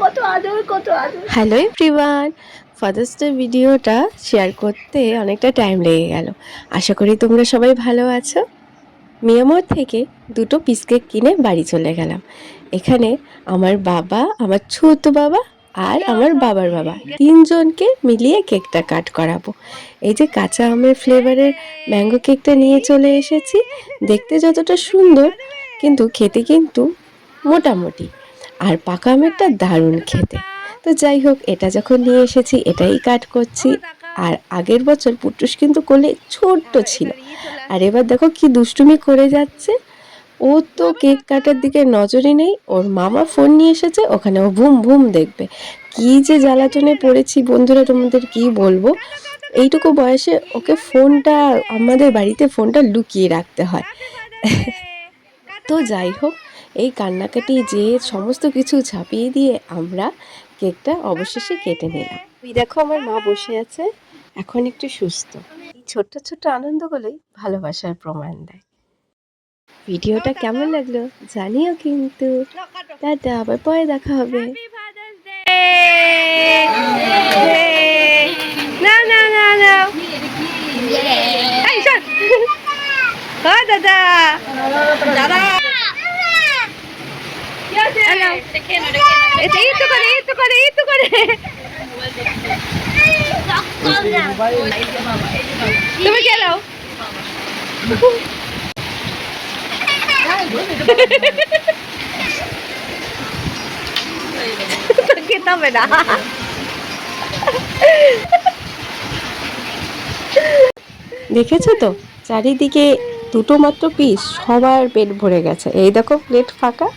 কত আদর কত আদর। হ্যালো এভরিওয়ান, ফাদার্স ডে ভিডিওটা শেয়ার করতে অনেকটা টাইম লেগে গেল। আশা করি তোমরা সবাই ভালো আছো। মিয়ামোর থেকে দুটো পিস কেক কিনে বাড়ি চলে গেলাম। এখানে আমার বাবা, আমার ছোট বাবা আর আমার বাবার বাবা। তিনজনকে মিলিয়ে কেকটা কাট করাবো। এই যে কাঁচা আমের ফ্লেভারের ম্যাঙ্গো কেকটা নিয়ে চলে এসেছি, দেখতে যতটা সুন্দর, কিন্তু খেতে কিন্তু মোটামুটি। আর পাকা আমেরটা দারুণ খেতে। তো যাই হোক, এটা যখন নিয়ে এসেছি, এটাই কাট করছি। আর আগের বছর পুটুস কিন্তু কোলে ছোট্ট ছিল। আর এবার দেখো কি দুষ্টুমি করে যাচ্ছে। ও তো কেক কাটার দিকে নজরই নেই, ওর মামা ফোন নিয়ে এসেছে, ওখানে ও ভুম ভুম দেখবে। কি যে জ্বালাতনে পড়েছি বন্ধুরা, তোমাদের কি বলব? এইটুকু বয়সে ওকে ফোনটা, আমাদের বাড়িতে ফোনটা লুকিয়ে রাখতে হয়। তো যাই হোক, এই কান্নাকাটি যে সমস্ত কিছু ছাপিয়ে দিয়ে আমরা কেকটা অবশেষে কেটে নিলাম। দেখো আমার মা বসে আছে, এখন একটু সুস্থ। এই ছোট্ট ছোট্ট আনন্দগুলোই ভালোবাসার প্রমাণ দেয়। ভিডিওটা কেমন লাগল জানিও কিন্তু। টাটা আবার পরে দেখা হবে। না না না না দাদা। দাদা। তুমি গেলো দেখেছ তো? চারিদিকে দুটো মাত্র পিস সবার পেট ভরে গেছে। এই দেখো প্লেট ফাঁকা।